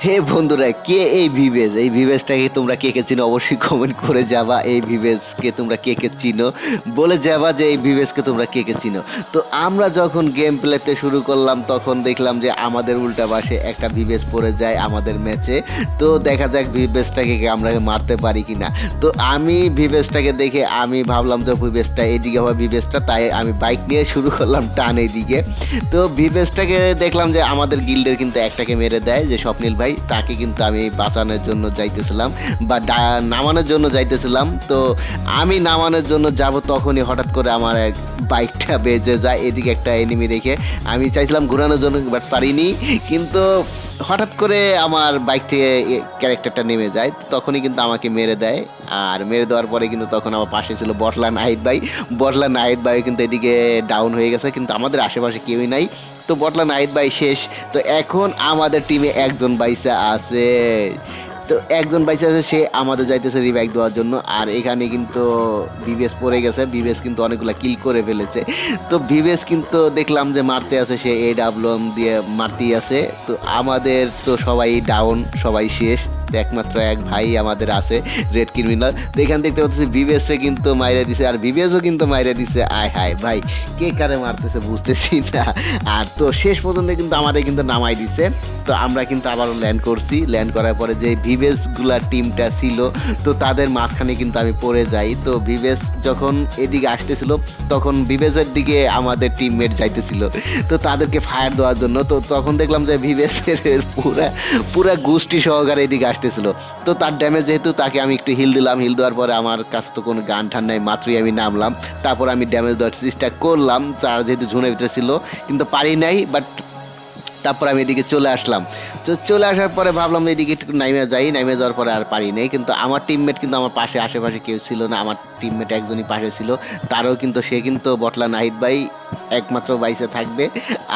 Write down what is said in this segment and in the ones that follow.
হে বন্ধুরা, কে এই ভিভেজ? এই ভিভেজটাকে তোমরা কে কে চিনো? অবশ্যই কমেন্ট করে যাবা, এই ভিভেজকে তোমরা কে কে চিনো? বলে যাবা যে এই ভিভেজকে তোমরা কে কে চিনো। তো আমরা যখন গেম প্লেতে শুরু করলাম, তখন দেখলাম যে আমাদের উল্টা পাশে একটা ভিভেজ পড়ে যায় আমাদের ম্যাচে তো দেখা যাক ভিভেজটাকে আমরা মারতে পারি কিনা। তো আমি ভিভেজটাকে দেখে আমি ভাবলাম যে ভিভেজটা এদিকে হবে ভিভেজটা, তাই আমি বাইক নিয়ে শুরু করলাম টান এইদিকে তো ভিভেজটাকে দেখলাম যে আমাদের গিল্ডের কিন্তু একটাকে মেরে দেয়, যে স্বপ্নিল ভাই, তাকে কিন্তু আমি বাঁচানোর জন্য যাইতেছিলাম বা নামানোর জন্য যাইতেছিলাম। তো আমি নামানোর জন্য যাব তখনই হঠাৎ করে আমার এক বাইকটা বেজে যায় এদিকে একটা এনিমি রেখে। আমি চাইছিলাম ঘোরানোর জন্য বাট পারিনি। কিন্তু হঠাৎ করে আমার বাইক থেকে ক্যারেক্টারটা নেমে যায়। তখনই কিন্তু আমাকে মেরে দেয়। আর মেরে দেওয়ার পরে কিন্তু তখন আমার পাশে ছিল বটলা নাহিদ ভাই। বটলা নাহিদ ভাই কিন্তু এদিকে ডাউন হয়ে গেছে। কিন্তু আমাদের আশেপাশে কেউই নাই। তো বটলা নাহিদ ভাই শেষ। তো এখন আমাদের টিমে একজন বাইসা আছে। তো একজন বাইসা আছে, সে আমাদের যাইতেছে রিভাইভ দেওয়ার জন্য। আর এখানে কিন্তু বিবেস পড়ে গেছে। বিবেস কিন্তু অনেকগুলা কিল করে ফেলেছে। তো বিবেস কিন্তু দেখলাম যে মারতে আছে, সে এ ডাব্লুএম দিয়ে মারতেই আছে। তো আমাদের তো সবাই ডাউন সবাই শেষ। একমাত্র এক ভাই আমাদের আছে রেড ক্রিমিনাল তো এখান দেখতে পাচ্ছি বিবেসে কিন্তু মাইরে দিছে, আর বিবেসও কিন্তু মাইরে দিছে। আয় হায় ভাই, কে কারে মারতেছে বুঝতেছি না। আর তো শেষ পর্যন্ত কিন্তু আমাদের কিন্তু নামাই দিছে। তো আমরা কিন্তু আবারও ল্যান্ড করছি। ল্যান্ড করার পরে যে ভিভেসগুলার টিমটা ছিল, তো তাদের মাঝখানে কিন্তু আমি পড়ে যাই। তো ভিভেস যখন এদিকে আসতেছিল, তখন ভিভেসের দিকে আমাদের টিমমেট যাইতেছিল। তো তাদেরকে ফায়ার দেওয়ার জন্য, তো তখন দেখলাম যে ভিভেসের পুরা পুরা গোষ্ঠী সহকারে এদিকে আসতেছিল। তো তার ড্যামেজ যেহেতু তাকে আমি একটু হিল দিলাম হিল দেওয়ার পরে আমার কাছে তো কোনো গান ঠান নাই, মাত্রই আমি নামলাম। তারপর আমি ড্যামেজ দেওয়ার চেষ্টা করলাম, তার যেহেতু ঝুনের ভিতরে ছিল, কিন্তু পারি নাই বাট তারপর আমি এদিকে চলে আসলাম। তো চলে আসার পরে ভাবলাম এদিকে একটু নাইমে যাই নাইমে যাওয়ার পরে আর পারি নাই, কিন্তু আমার টিমমেট কিন্তু আমার পাশে, আশেপাশে কেউ ছিল না, আমার টিমমেট একজনই পাশে ছিল, তারও কিন্তু সে কিন্তু বটলা নাহিদ ভাই একমাত্র বাইসে থাকবে।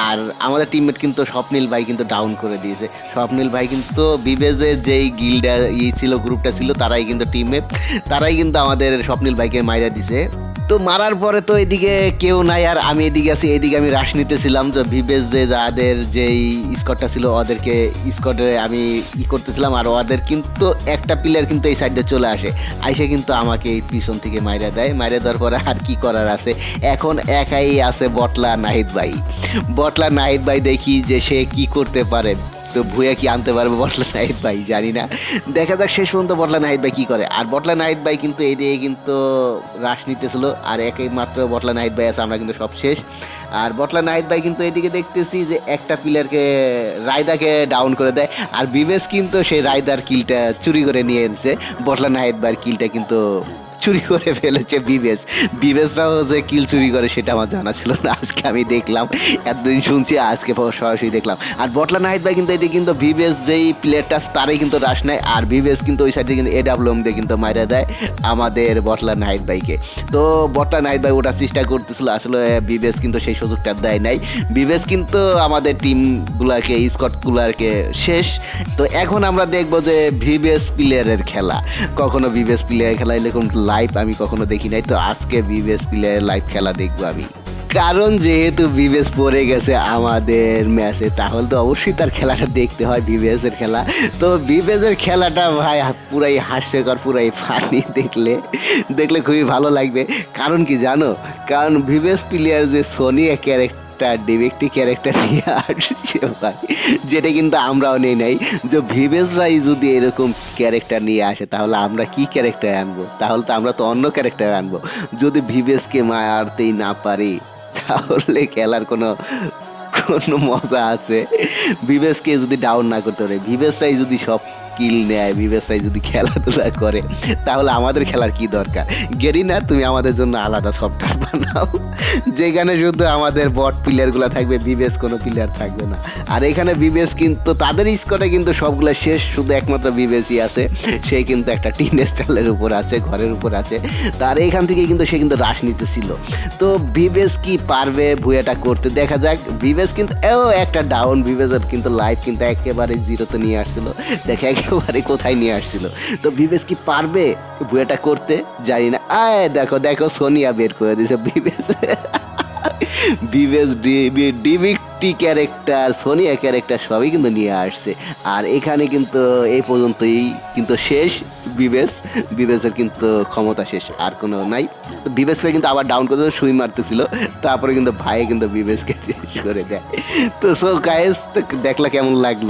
আর আমাদের টিমমেট কিন্তু স্বপ্নীল ভাই কিন্তু ডাউন করে দিয়েছে। স্বপ্নীল ভাই কিন্তু বিবেজে যেই গিল্ডা ই ছিল গ্রুপটা ছিল, তারাই কিন্তু টিমমেট তারাই কিন্তু আমাদের স্বপ্নীল ভাইকে মাইরা দিছে। তো মারার পরে তো এদিকে কেউ নাই, আর আমি এদিকে আছি, এদিকে আমি রাশ নিতেছিলাম যে ভিভেজ যে যাদের যেই স্কটটা ছিল, ওদেরকে স্কটে আমি ই করতেছিলাম, আর ওদের কিন্তু একটা প্লেয়ার কিন্তু এই সাইডে চলে আসে। আইসে কিন্তু আমাকে এই পিছন থেকে মাইরা দেয়, মাইরা দেওয়ার পরে আর কি করার আছে? এখন একাই আছে বটলা নাহিদ ভাই। বটলা নাহিদ ভাই দেখি যে সে কি করতে পারে। তো ভুয়া কি আনতে পারবে বটলা নাহিদ ভাই, জানি না। দেখা যাক শেষ পর্যন্ত বটলা নাহিদ ভাই কি করে। আর বটলা নাহিদ ভাই কিন্তু এই দিয়ে কিন্তু রাশ নিতেছিল, আর একই মাত্র বটলা নাহিদ ভাই আছে, আমরা কিন্তু সব শেষ। আর বটলা নাহিদ ভাই কিন্তু এদিকে দেখতেছি যে একটা প্লেয়ারকে রায়দাকে ডাউন করে দেয়, আর বিবেশ কিন্তু সেই রায়দার কিলটা চুরি করে নিয়ে এসেছে। বটলা নাহিদ ভাইয়ের কিলটা কিন্তু চুরি করে ফেলেছে বিবেশ বিবেশরাও যে কিল চুরি করে, সেটা আমার জানা ছিল না। আজকে আমি দেখলাম, এতদিন শুনছি, আজকে সরাসরি দেখলাম। আর বটলা নাহিদ ভাই কিন্তু এদিকে কিন্তু বিবেশ যেই প্লেয়ারটা তারই কিন্তু রাশ নেয়। আর বিবেশ কিন্তু ওই সাইডে কিন্তু এডাব্লুএম দিয়ে কিন্তু মাইরা দেয় আমাদের বটলা নাহিদ ভাইকে। তো বটলা নাহিদ ভাই ওঠার চেষ্টা করতেছিল, আসলে বিবেশ কিন্তু সেই সুযোগটা দেয় নাই। বিবেশ কিন্তু আমাদের টিমগুলাকে স্কটগুলাকে শেষ। তো এখন আমরা দেখব যে ভিভেস প্লেয়ারের খেলা। কখনো ভিভেস প্লেয়ার খেলা এরকম লাইভ আমি কখনো দেখি নাই, তো আজকে ভিভেস প্লেয়ারের লাইভ খেলা দেখব আমি। কারণ যেহেতু বিবেস পড়ে গেছে আমাদের ম্যাচে তাহলে তো অবশ্যই তার খেলাটা দেখতে হয় বিবেসের খেলা। তো বিবেসের খেলাটা ভাই, পুরাই হাস্যকর, পুরাই ফানি দেখলে। দেখলে খুবই ভালো লাগবে। কারণ কি জানো? কারণ বিবেস প্লেয়ার যে সোনিয়া ক্যারেক্টার একটা ডিবেক্টি ক্যারেক্টার নিয়ে আসছে ভাই, যেটা কিন্তু আমরাও নেই নাই। যে ভিভেস ভাই যদি এরকম ক্যারেক্টার নিয়ে আসে, তাহলে আমরা কি ক্যারেক্টার আনব? তাহলে তো আমরা তো অন্য ক্যারেক্টার আনব। যদি ভিভেসকে মারতেই না পারি, তাহলে খেলার কোনো কোনো মজা আছে। ভিভেসকে যদি ডাউন না করতে পারে ভিভেসরাই যদি সব কিল নেয়, বিবেচনায় যদি খেলাধুলা করে, তাহলে আমাদের খেলার কি দরকার? গেরিনা, তুমি আমাদের জন্য আলাদা সফটওয়্যার বানাও। যেখানে শুধু আমাদের বট প্লেয়ারগুলো থাকবে বিবেস কোনো প্লেয়ার থাকবে না। আর এখানে বিবেস কিন্তু, তাদের স্কোরে কিন্তু সবগুলো শেষ, শুধু একমাত্র বিবেসই আছে। সে কিন্তু একটা টিন স্টাইলের উপর আছে, ঘরের উপর আছে। তার এখান থেকে কিন্তু সে কিন্তু রাশ নিতেছিল। তো বিবেস কি পারবে ভুয়াটা করতে? দেখা যাক। বিবেস কিন্তু এও একটা ডাউন বিবেসের কিন্তু লাইফ কিন্তু একেবারে জিরোতে নিয়ে আসছিল। দেখে একেবারে কোথায় নিয়ে আসছিল? তো বিবেস কি পারবে ভুয়াটা করতে? জানি না। আয়, দেখো দেখো, সোনিয়া বের করে দিছে বিবেস। বিবেস ডিবিকটি ক্যারেক্টার, সোনিয়া ক্যারেক্টার সবই কিন্তু নিয়ে আসছে। আর এখানে কিন্তু এই পর্যন্তই কিন্তু শেষ বিবেস। বিবেসের কিন্তু ক্ষমতা শেষ, আর কোনো নাই। তো বিবেসকে কিন্তু আবার ডাউন করে সুই মারতেছিল। তারপরে কিন্তু ভাই কিন্তু বিবেসকে শেষ করে দেয়। তো সো গাইস দেখলা কেমন লাগল?